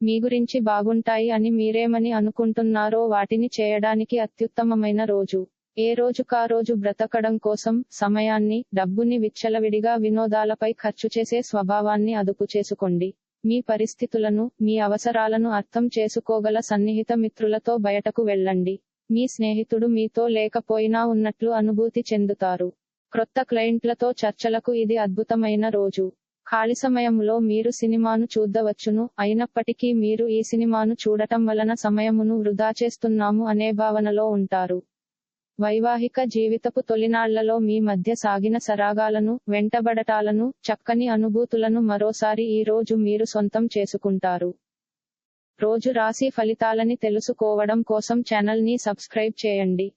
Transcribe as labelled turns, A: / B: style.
A: మీ గురించి బాగుంటాయి అని మీరేమని అనుకుంటున్నారో వాటిని చేయడానికి అత్యుత్తమమైన రోజు. ఏ రోజుకా రోజు బ్రతకడం కోసం సమయాన్ని డబ్బుని విచ్చలవిడిగా వినోదాలపై ఖర్చు చేసే స్వభావాన్ని అదుపు చేసుకోండి. మీ పరిస్థితులను మీ అవసరాలను అర్థం చేసుకోగల సన్నిహిత మిత్రులతో బయటకు వెళ్ళండి. మీ స్నేహితుడు మీతో లేకపోయినా ఉన్నట్లు అనుభూతి చెందుతారు. క్రొత్త క్లయింట్లతో చర్చలకు ఇది అద్భుతమైన రోజు. ఖాళీ సమయంలో మీరు సినిమాను చూద్దవచ్చును అయినప్పటికీ మీరు ఈ సినిమాను చూడటం వలన సమయమును వృధా చేస్తున్నాము అనే భావనలో ఉంటారు. వైవాహిక జీవితపు తొలినాళ్ళలో మీ మధ్య సాగిన సరాగాలను వెంటబడటాలను చక్కని అనుభూతులను మరోసారి ఈ రోజు మీరు సొంతం చేసుకుంటారు. రోజు రాశి ఫలితాలని తెలుసుకోవడం కోసం ఛానల్ని సబ్స్క్రైబ్ చేయండి.